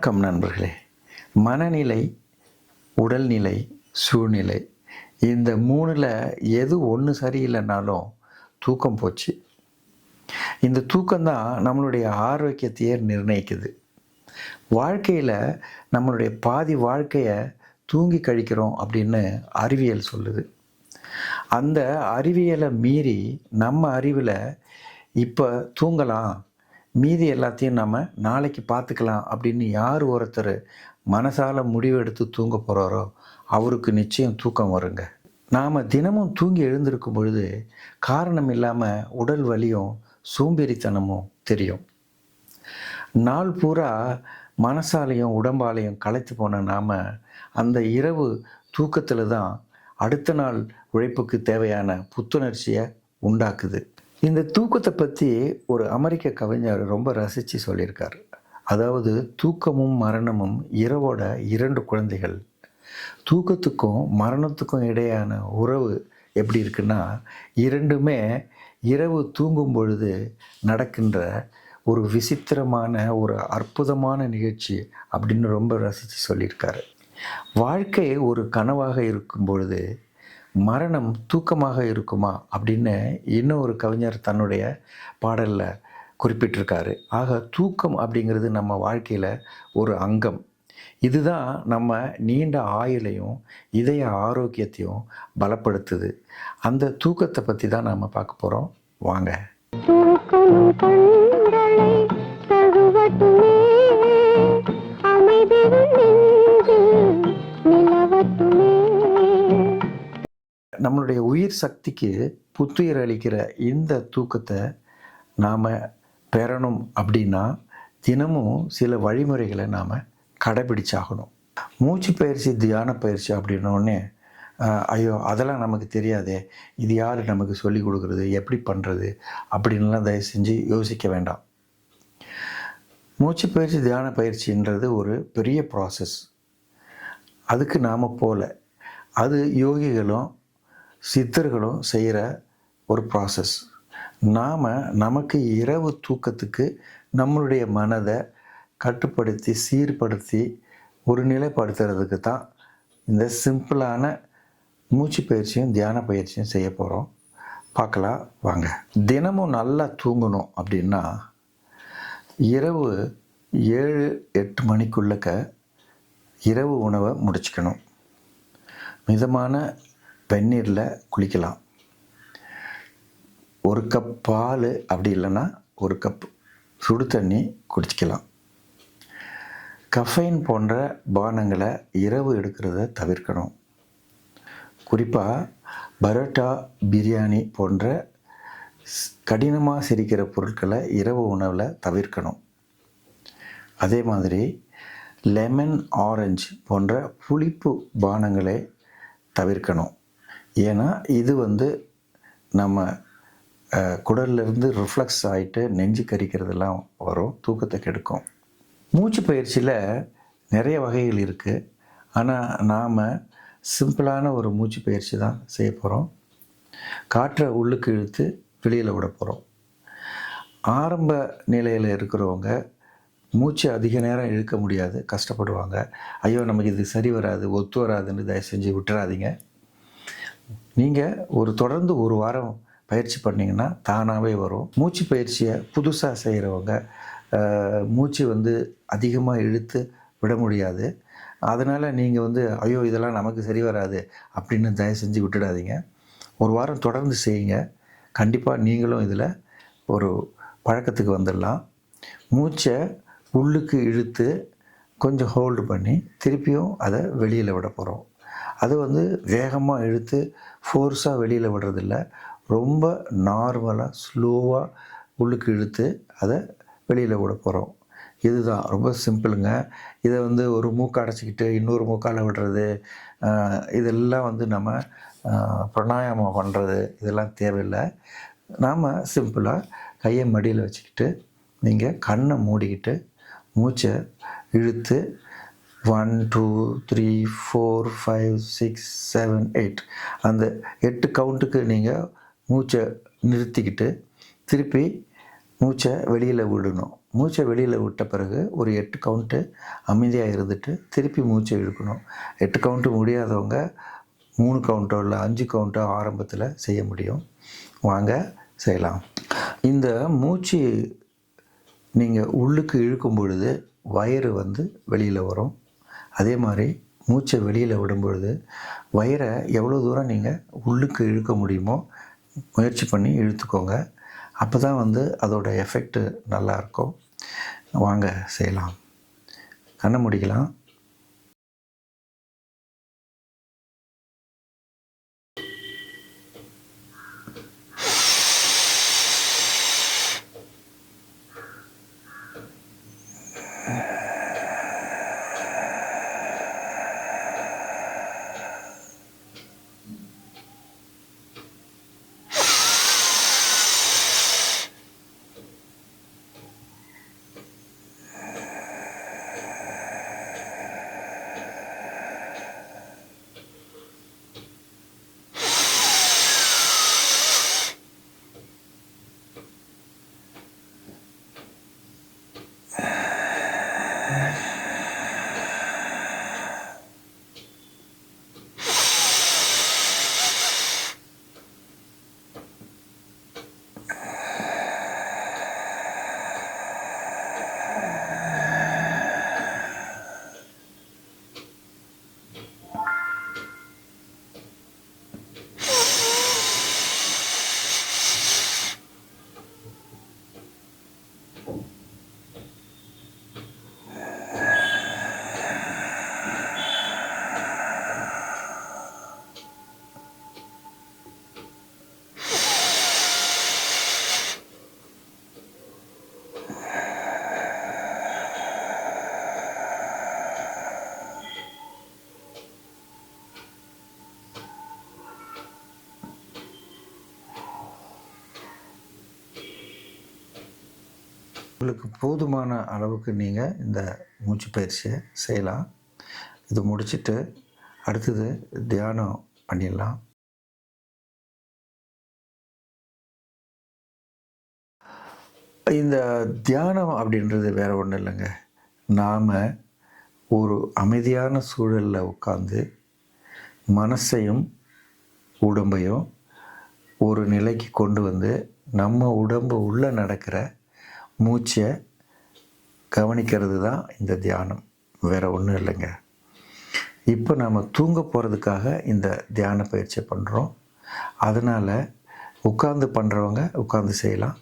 வணக்கம் நண்பர்களே. மனநிலை உடல்நிலை சூழ்நிலை இந்த மூணில் எது ஒன்று சரியில்லைனாலும் தூக்கம் போச்சு. இந்த தூக்கம்தான் நம்மளுடைய ஆரோக்கியத்தையே நிர்ணயிக்குது. வாழ்க்கையில் நம்மளுடைய பாதி வாழ்க்கையை தூங்கி கழிக்கிறோம் அப்படின்னு அறிவியல் சொல்லுது. அந்த அறிவியலை மீறி நம்ம அறிவில் இப்போ தூங்கலாம் மீதி எல்லாத்தையும் நம்ம நாளைக்கு பார்த்துக்கலாம் அப்படின்னு யார் ஒருத்தர் மனசால் முடிவெடுத்து தூங்க போகிறாரோ அவருக்கு நிச்சயம் தூக்கம் வருங்க. நாம் தினமும் தூங்கி எழுந்திருக்கும் பொழுது காரணம் இல்லாமல் உடல் வலியும் சோம்பேறித்தனமும் தெரியும். நாள் பூரா மனசாலையும் உடம்பாலையும் களைத்து போன நாம் அந்த இரவு தூக்கத்தில் தான் அடுத்த நாள் உழைப்புக்கு தேவையான புத்துணர்ச்சியை உண்டாக்குது. இந்த தூக்கத்தை பற்றி ஒரு அமெரிக்க கவிஞர் ரொம்ப ரசித்து சொல்லியிருக்கார். அதாவது தூக்கமும் மரணமும் இரவோட இரண்டு குழந்தைகள். தூக்கத்துக்கும் மரணத்துக்கும் இடையான உறவு எப்படி இருக்குன்னா இரண்டுமே இரவு தூங்கும் பொழுது நடக்கின்ற ஒரு விசித்திரமான ஒரு அற்புதமான நிகழ்ச்சி அப்படின்னு ரொம்ப ரசித்து சொல்லியிருக்காரு. வாழ்க்கை ஒரு கனவாக இருக்கும் பொழுது மரணம் தூக்கமாக இருக்குமா அப்படின்னு இன்னொரு கவிஞர் தன்னுடைய பாடலில் குறிப்பிட்டிருக்காரு. ஆக தூக்கம் அப்படிங்கிறது நம்ம வாழ்க்கையில் ஒரு அங்கம். இதுதான் நம்ம நீண்ட ஆயுளையும் இதய ஆரோக்கியத்தையும் பலப்படுத்துது. அந்த தூக்கத்தை பற்றி தான் நாம் பார்க்க போகிறோம் வாங்க. தூக்கம் கண்களை நம்மளுடைய உயிர் சக்திக்கு புத்துயிர் அளிக்கிற இந்த தூக்கத்தை நாம் பெறணும் அப்படின்னா தினமும் சில வழிமுறைகளை நாம் கடைபிடிச்சாகணும். மூச்சு பயிற்சி தியான பயிற்சி அப்படின்னோடனே ஐயோ அதெல்லாம் நமக்கு தெரியாதே. இது யார் நமக்கு சொல்லி கொடுக்குறது? எப்படி பண்ணுறது அப்படின்லாம் தயவு செஞ்சு யோசிக்க வேண்டாம். மூச்சு பயிற்சி தியான பயிற்சின்றது ஒரு பெரிய ப்ராசஸ் அதுக்கு நாம் போகல அது யோகிகளும் சித்தர்களும் செய்கிற ஒரு ப்ராசஸ் நாம் நமக்கு இரவு தூக்கத்துக்கு நம்மளுடைய மனதை கட்டுப்படுத்தி சீர்படுத்தி ஒரு நிலைப்படுத்துறதுக்கு தான் இந்த சிம்பிளான மூச்சு பயிற்சியும் தியான பயிற்சியும் செய்ய போகிறோம் பார்க்கலாம் வாங்க. தினமும் நல்லா தூங்கணும் அப்படின்னா இரவு ஏழு எட்டு மணிக்குள்ளக்க இரவு உணவை முடிச்சுக்கணும். மிதமான வெந்நீரில் குளிக்கலாம். ஒரு கப் பால் அப்படி இல்லைன்னா ஒரு கப் சுடு தண்ணி குடிச்சிக்கலாம். கஃபைன் போன்ற பானங்களை இரவு எடுக்கிறத தவிர்க்கணும். குறிப்பாக பரோட்டா பிரியாணி போன்ற கடினமாக சிரிக்கிற பொருட்களை இரவு உணவில் தவிர்க்கணும். அதே மாதிரி லெமன் ஆரஞ்சு போன்ற புளிப்பு பானங்களை தவிர்க்கணும். ஏன்னா இது வந்து நம்ம குடல்லேருந்து ரிஃப்ளெக்ஸ் ஆகிட்டு நெஞ்சு கரிக்கிறதெல்லாம் வரும் தூக்கத்தை கெடுக்கும். மூச்சு பயிற்சியில் நிறைய வகைகள் இருக்குது ஆனால் நாம் சிம்பிளான ஒரு மூச்சு பயிற்சி தான் செய்ய போகிறோம் காற்றை உள்ளுக்கு இழுத்து வெளியில் விட போகிறோம் ஆரம்ப நிலையில் இருக்கிறவங்க மூச்சு அதிக நேரம் இழுக்க முடியாது கஷ்டப்படுவாங்க. ஐயோ நமக்கு இது சரி வராது ஒத்து வராதுன்னு தயவு செஞ்சு விட்டுறாதீங்க. நீங்கள் ஒரு தொடர்ந்து ஒரு வாரம் பயிற்சி பண்ணிங்கன்னா தானாகவே வரும். மூச்சு பயிற்சியை புதுசாக செய்கிறவங்க மூச்சு வந்து அதிகமாக இழுத்து விட முடியாது. அதனால் நீங்கள் வந்து ஐயோ இதெல்லாம் நமக்கு சரி வராது அப்படின்னு தயவு செஞ்சு விட்டுடாதீங்க. ஒரு வாரம் தொடர்ந்து செய்யுங்க. கண்டிப்பாக நீங்களும் இதில் ஒரு பழக்கத்துக்கு வந்துடலாம். மூச்சை உள்ளுக்கு இழுத்து கொஞ்சம் ஹோல்டு பண்ணி திருப்பியும் அதை வெளியில் விட போகிறோம் அது வந்து வேகமாக இழுத்து ஃபோர்ஸாக வெளியில் விடுறதில்ல. ரொம்ப நார்மலாக ஸ்லோவாக உள்ளுக்கு இழுத்து அதை வெளியில் விட போகிறோம் இதுதான். ரொம்ப சிம்பிளுங்க இதை வந்து ஒரு மூக்கை அடைச்சிக்கிட்டு இன்னொரு மூக்கால் விடுறது இதெல்லாம் வந்து நம்ம பிராணாயாமம் பண்ணுறது இதெல்லாம் தேவையில்லை. நாம் சிம்பிளாக கையை மடியில் வச்சுக்கிட்டு நீங்கள் கண்ணை மூடிக்கிட்டு மூச்சை இழுத்து one two three four five six seven eight அந்த எட்டு கவுண்ட்டுக்கு நீங்கள் மூச்சை நிறுத்திக்கிட்டு திருப்பி மூச்சை வெளியில் விடணும். மூச்சை வெளியில் விட்ட பிறகு ஒரு எட்டு கவுண்ட்டு அமைதியாக இருந்துட்டு திருப்பி மூச்சை இழுக்கணும். எட்டு கவுண்ட்டு முடியாதவங்க மூணு கவுண்ட்டோ இல்லை அஞ்சு கவுண்ட்டோ ஆரம்பத்தில் செய்ய முடியும். வாங்க செய்யலாம். இந்த மூச்சு நீங்கள் உள்ளுக்கு இழுக்கும் பொழுது வயிறு வந்து வெளியில் வரும். அதே மாதிரி மூச்சை வெளியில் விடும்பொழுது வயிறை எவ்வளோ தூரம் நீங்கள் உள்ளுக்கு இழுக்க முடியுமோ முயற்சி பண்ணி இழுத்துக்கோங்க. அப்போ தான் வந்து அதோட எஃபெக்ட்டு நல்லாயிருக்கும் வாங்க செய்யலாம். கண்ணை முடிக்கலாம். உங்களுக்கு போதுமான அளவுக்கு நீங்கள் இந்த மூச்சு பயிற்சியை செய்யலாம். இது முடிச்சுட்டு அடுத்தது தியானம் பண்ணிடலாம். இந்த தியானம் அப்படின்றது வேறு ஒன்றும் இல்லைங்க. நாம் ஒரு அமைதியான சூழலில் உட்காந்து மனசையும் உடம்பையும் ஒரு நிலைக்கு கொண்டு வந்து நம்ம உடம்பு உள்ளே நடக்கிற மூச்சை கவனிக்கிறது தான் இந்த தியானம். வேறு ஒன்றும் இல்லைங்க. இப்போ நாம் தூங்க போகிறதுக்காக இந்த தியான பயிற்சியை பண்ணுறோம் அதனால் உட்காந்து பண்ணுறவங்க உட்காந்து செய்யலாம்.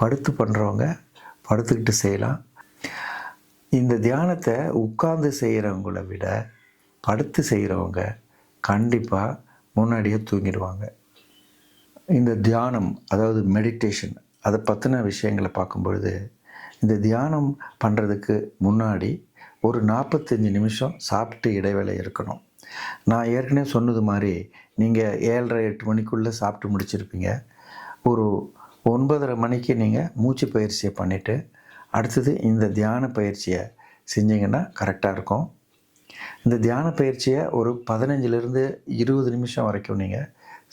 படுத்து பண்ணுறவங்க படுத்துக்கிட்டு செய்யலாம். இந்த தியானத்தை உட்காந்து செய்கிறவங்கள விட படுத்து செய்கிறவங்க கண்டிப்பாக முன்னாடியே தூங்கிடுவாங்க. இந்த தியானம் அதாவது மெடிடேஷன் அதை பற்றின விஷயங்களை பார்க்கும்பொழுது இந்த தியானம் பண்ணுறதுக்கு முன்னாடி ஒரு நாற்பத்தஞ்சு நிமிஷம் சாப்பிட்டு இடைவேளை இருக்கணும். நான் ஏற்கனவே சொன்னது மாதிரி நீங்கள் ஏழரை எட்டு மணிக்குள்ளே சாப்பிட்டு முடிச்சிருப்பீங்க. ஒரு ஒன்பதரை மணிக்கு நீங்கள் மூச்சு பயிற்சியை பண்ணிவிட்டு அடுத்தது இந்த தியான பயிற்சியை செஞ்சிங்கன்னா கரெக்டாக இருக்கும். இந்த தியான பயிற்சியை ஒரு பதினஞ்சிலிருந்து இருபது நிமிஷம் வரைக்கும் நீங்கள்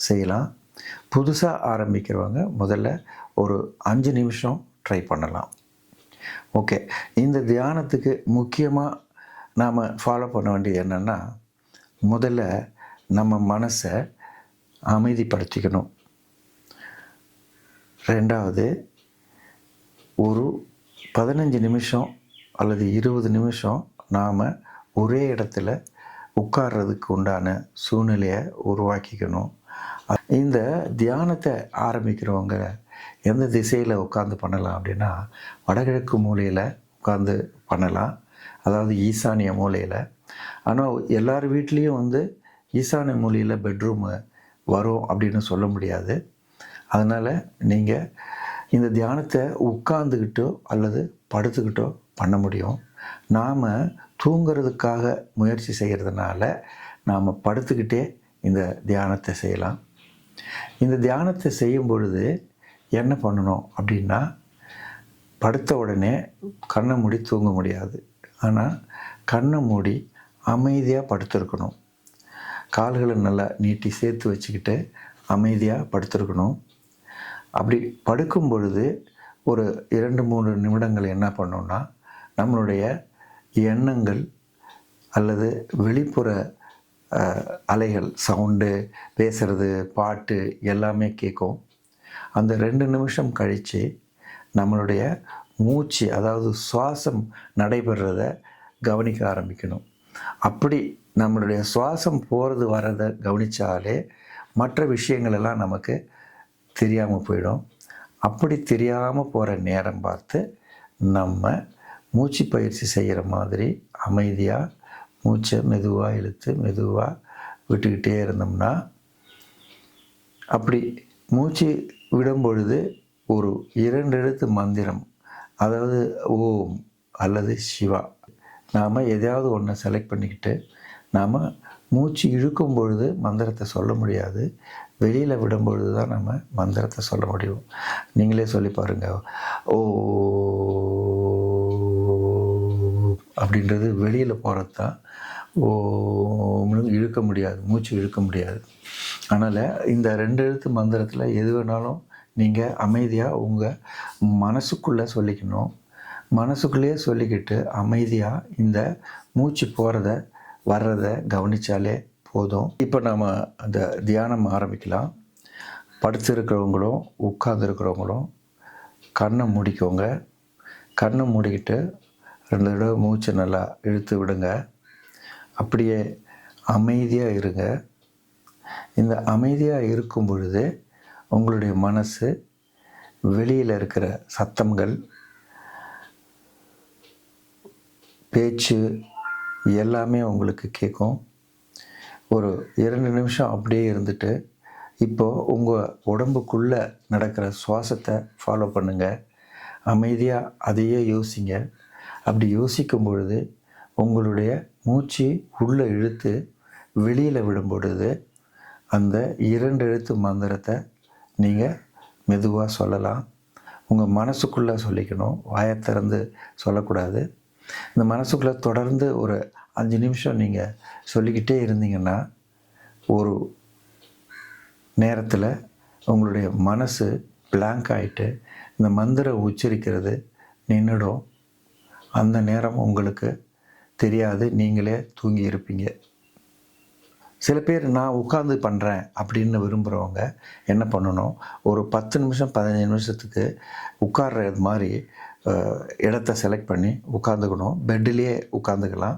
செய்யலாம். புதுசாக ஆரம்பிக்கிறவங்க முதல்ல ஒரு அஞ்சு நிமிஷம் ட்ரை பண்ணலாம். ஓகே இந்த தியானத்துக்கு முக்கியமாக நாம் ஃபாலோ பண்ண வேண்டியது என்னென்னா முதல்ல நம்ம மனசை அமைதிப்படுத்திக்கணும். ரெண்டாவது ஒரு பதினஞ்சு நிமிஷம் அல்லது இருபது நிமிஷம் நாம் ஒரே இடத்துல உட்கார்றதுக்கு உண்டான சூழ்நிலையை உருவாக்கிக்கணும். இந்த தியானத்தை ஆரம்பிக்கிறவங்க எந்த திசையில் உட்காந்து பண்ணலாம் அப்படின்னா வடகிழக்கு மூலையில் உட்காந்து பண்ணலாம். அதாவது ஈசானிய மூலையில். ஆனால் எல்லார் வீட்லேயும் வந்து ஈசானிய மூலையில் பெட்ரூமு வரும் அப்படின்னு சொல்ல முடியாது. அதனால் நீங்கள் இந்த தியானத்தை உட்காந்துக்கிட்டோ அல்லது படுத்துக்கிட்டோ பண்ண முடியும். நாம் தூங்கிறதுக்காக முயற்சி செய்கிறதுனால நாம் படுத்துக்கிட்டே இந்த தியானத்தை செய்யலாம். இந்த தியானத்தை செய்யும் பொழுது என்ன பண்ணணும் அப்படின்னா படுத்த உடனே கண்ணை மூடி தூங்க முடியாது. ஆனால் கண்ணை மூடி அமைதியாக படுத்திருக்கணும். கால்களை நல்லா நீட்டி சேர்த்து வச்சுக்கிட்டு அமைதியாக படுத்திருக்கணும். அப்படி படுக்கும் பொழுது ஒரு இரண்டு மூன்று நிமிடங்கள் என்ன பண்ணோம்னா நம்மளுடைய எண்ணங்கள் அல்லது வெளிப்புற அலைகள் சவுண்டு பேசுகிறது பாட்டு எல்லாமே கேட்கும். அந்த ரெண்டு நிமிஷம் கழித்து நம்மளுடைய மூச்சு அதாவது சுவாசம் நடைபெறத கவனிக்க ஆரம்பிக்கணும். அப்படி நம்மளுடைய சுவாசம் போகிறது வர்றதை கவனித்தாலே மற்ற விஷயங்கள் எல்லாம் நமக்கு தெரியாமல் போயிடும். அப்படி தெரியாமல் போகிற நேரம் பார்த்து நம்ம மூச்சு பயிற்சி செய்கிற மாதிரி அமைதியாக மூச்சை மெதுவாக இழுத்து மெதுவாக விட்டுக்கிட்டே இருந்தோம்னா அப்படி மூச்சு விடும் பொழுது ஒரு இரண்டு எழுத்து மந்திரம் அதாவது ஓம் அல்லது சிவா. நாம் எதையாவது ஒன்றை செலக்ட் பண்ணிக்கிட்டு நாம் மூச்சு இழுக்கும் பொழுது மந்திரத்தை சொல்ல முடியாது. வெளியில் விடும் பொழுது தான் நம்ம மந்திரத்தை சொல்ல முடியும். நீங்களே சொல்லி பாருங்கள் ஓ அப்படின்றது வெளியில் போகிறது தான் ஓ இழுக்க முடியாது மூச்சு இழுக்க முடியாது. அதனால் இந்த ரெண்டு எழுத்து மந்திரத்தில் எது வேணாலும் நீங்கள் அமைதியாக உங்கள் மனசுக்குள்ளே சொல்லிக்கணும். மனசுக்குள்ளேயே சொல்லிக்கிட்டு அமைதியாக இந்த மூச்சு போகிறத வர்றதை கவனித்தாலே போதும். இப்போ நாம் அந்த தியானம் ஆரம்பிக்கலாம். படுத்திருக்கிறவங்களும் உட்கார்ந்துருக்கிறவங்களும் கண்ணை மூடிக்கோங்க. கண்ணை மூடிக்கிட்டு ரெண்டு தடவை மூச்சு நல்லா இழுத்து விடுங்க. அப்படியே அமைதியாக இருங்க. இந்த அமைதியாக இருக்கும் பொழுது உங்களுடைய மனசு வெளியில் இருக்கிற சத்தங்கள் பேச்சு எல்லாமே உங்களுக்கு கேட்கும். ஒரு இரண்டு நிமிஷம் அப்படியே இருந்துட்டு இப்போது உங்கள் உடம்புக்குள்ளே நடக்கிற சுவாசத்தை ஃபாலோ பண்ணுங்கள் அமைதியாக அதையே யோசிங்க. அப்படி யோசிக்கும் பொழுது உங்களுடைய மூச்சு உள்ளே இழுத்து வெளியில் விடும் பொழுது அந்த இரண்டு எழுத்து மந்திரத்தை நீங்கள் மெதுவாக சொல்லலாம். உங்கள் மனசுக்குள்ளே சொல்லிக்கணும். வாயை திறந்து சொல்லக்கூடாது. இந்த மனசுக்குள்ளே தொடர்ந்து ஒரு அஞ்சு நிமிஷம் நீங்கள் சொல்லிக்கிட்டே இருந்தீங்கன்னா ஒரு நேரத்தில் உங்களுடைய மனசு பிளாங்க் ஆகிட்டு இந்த மந்திரம் உச்சரிக்கிறது நின்றுடும் அந்த நேரம் உங்களுக்கு தெரியாது. நீங்களே தூங்கி இருப்பீங்க. சில பேர் நான் உட்காந்து பண்ணுறேன் அப்படின்னு விரும்புகிறவங்க என்ன பண்ணணும்? ஒரு பத்து நிமிஷம் பதினஞ்சு நிமிஷத்துக்கு உட்கார்றது மாதிரி இடத்த செலக்ட் பண்ணி உட்காந்துக்கணும் பெட்டிலேயே உட்காந்துக்கலாம்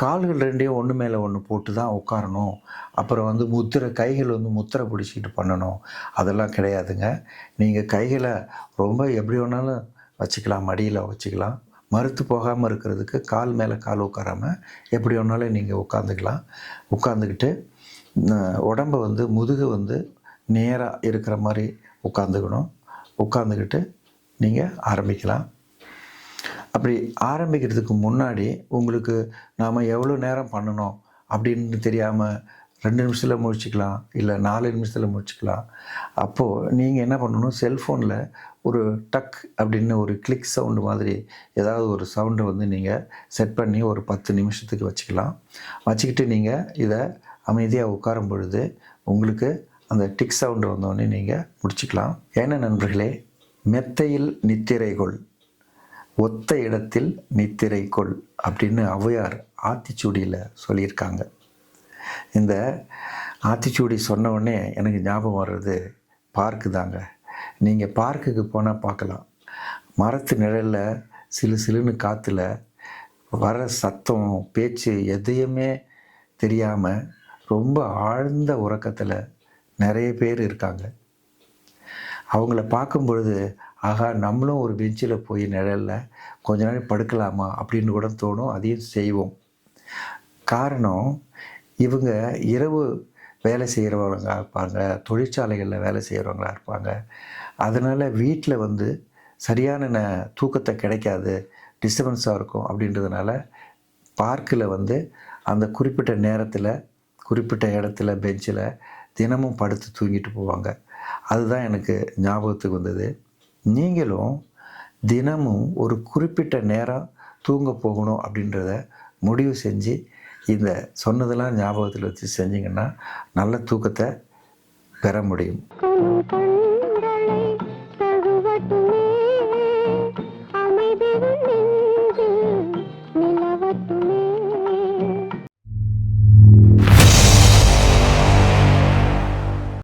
கால்கள் ரெண்டையும் ஒன்று மேலே ஒன்று போட்டு தான் உட்காரணும். அப்புறம் வந்து முத்திரை கைகள் வந்து முத்திரை பிடிச்சிக்கிட்டு பண்ணணும். அதெல்லாம் கிடையாதுங்க. நீங்கள் கைகளை ரொம்ப எப்படி வேணாலும் வச்சுக்கலாம் மடியில் வச்சுக்கலாம். மறுத்து போகாமல் இருக்கிறதுக்கு கால் மேலே கால் உட்காராம எப்படி வேணாலும் நீங்கள் உட்காந்துக்கலாம் உட்காந்துக்கிட்டு உடம்பை உடம்ப வந்து முதுகு வந்து நேராக இருக்கிற மாதிரி உட்காந்துக்கணும் உட்காந்துக்கிட்டு நீங்கள் ஆரம்பிக்கலாம். அப்படி ஆரம்பிக்கிறதுக்கு முன்னாடி உங்களுக்கு நாம் எவ்வளோ நேரம் பண்ணணும் அப்படின்னு தெரியாமல் ரெண்டு நிமிஷத்தில் முடிச்சுக்கலாம் இல்லை நாலு நிமிஷத்தில் முடிச்சுக்கலாம் அப்போது நீங்கள் என்ன பண்ணணும்? செல்ஃபோனில் ஒரு டக் அப்படின்னு ஒரு கிளிக் சவுண்டு மாதிரி ஏதாவது ஒரு சவுண்டு வந்து நீங்கள் செட் பண்ணி ஒரு பத்து நிமிஷத்துக்கு வச்சுக்கலாம். வச்சுக்கிட்டு நீங்கள் இதை அமைதியாக உட்காரும் பொழுது உங்களுக்கு அந்த டிக் சவுண்டு வந்தோடனே நீங்கள் முடிச்சுக்கலாம். ஏன்னா நண்பர்களே மெத்தையில் நித்திரை கொள். ஒத்த இடத்தில் நித்திரை கொள் அப்படின்னு ஔவையார் ஆத்திச்சூடியில் சொல்லியிருக்காங்க. இந்த ஆத்திச்சூடி சொன்ன உடனே எனக்கு ஞாபகம் வர்றது பார்க்கு தாங்க. நீங்கள் பார்க்குக்கு போனால் பார்க்கலாம். மரத்து நிழலில் சிலு சிலுன்னு காற்றுல வர சத்தம் பேச்சு எதையுமே தெரியாமல் ரொம்ப ஆழ்ந்த உறக்கத்தில் நிறைய பேர் இருக்காங்க. அவங்கள பார்க்கும் பொழுது ஆகா நம்மளும் ஒரு பெஞ்சில் போய் நிழலில் கொஞ்ச நேரம் படுக்கலாமா? அப்படின்னு கூட தோணும். அதையும் செய்வோம். காரணம் இவங்க இரவு வேலை செய்கிறவங்களா இருப்பாங்க தொழிற்சாலைகளில் வேலை செய்கிறவங்களா இருப்பாங்க. அதனால் வீட்டில் வந்து சரியான ந- தூக்கத்தை கிடைக்காது டிஸ்டர்பன்ஸாக இருக்கும் அப்படின்றதுனால பார்க்கில் வந்து அந்த குறிப்பிட்ட நேரத்தில் குறிப்பிட்ட இடத்துல பெஞ்சில் தினமும் படுத்து தூங்கிட்டு போவாங்க. அதுதான் எனக்கு ஞாபகத்துக்கு வந்தது. நீங்களும் தினமும் ஒரு குறிப்பிட்ட நேரம் தூங்க போகணும் அப்படின்றத முடிவு செஞ்சு இந்த சொன்னதெல்லாம் ஞாபகத்தில் வச்சு செஞ்சிங்கன்னா நல்ல தூக்கத்தை பெற முடியும்.